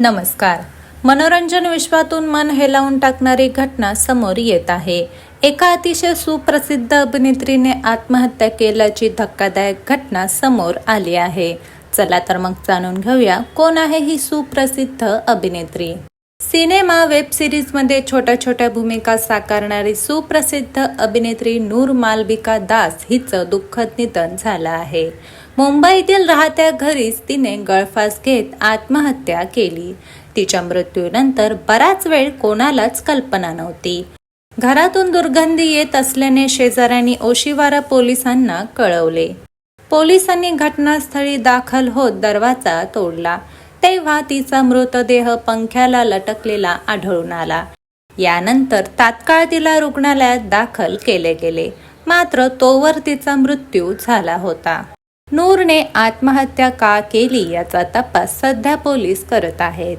नमस्कार. मनोरंजन विश्वातून मन हेलावून टाकणारी घटना समोर येत आहे. एका अतिशय सुप्रसिद्ध अभिनेत्रीने आत्महत्या केल्याची धक्कादायक घटना समोर आली आहे. चला तर मग जाणून घेऊया कोण आहे ही सुप्रसिद्ध अभिनेत्री. सिनेमा वेब सिरीजमध्ये छोट्या छोट्या भूमिका साकारणारी सुप्रसिद्ध अभिनेत्री नूर मालविका दास हिचं दुःखद निधन झालं आहे. मुंबईतील राहत्या घरीच तिने गळफास घेत आत्महत्या केली. तिच्या मृत्यूनंतर बराच वेळ कोणालाच कल्पना नव्हती. घरातून दुर्गंधी येत असल्याने शेजाऱ्यांनी ओशिवारा पोलिसांना कळवले. पोलिसांनी घटनास्थळी दाखल होत दरवाजा तोडला. तेव्हा तिचा मृतदेह पंख्याला लटकलेला आढळून आला. यानंतर तात्काळ तिला रुग्णालयात दाखल केले गेले. मात्र तोवर तिचा मृत्यू झाला होता. नूरने आत्महत्या का केली याचा तपास सध्या पोलीस करत आहेत.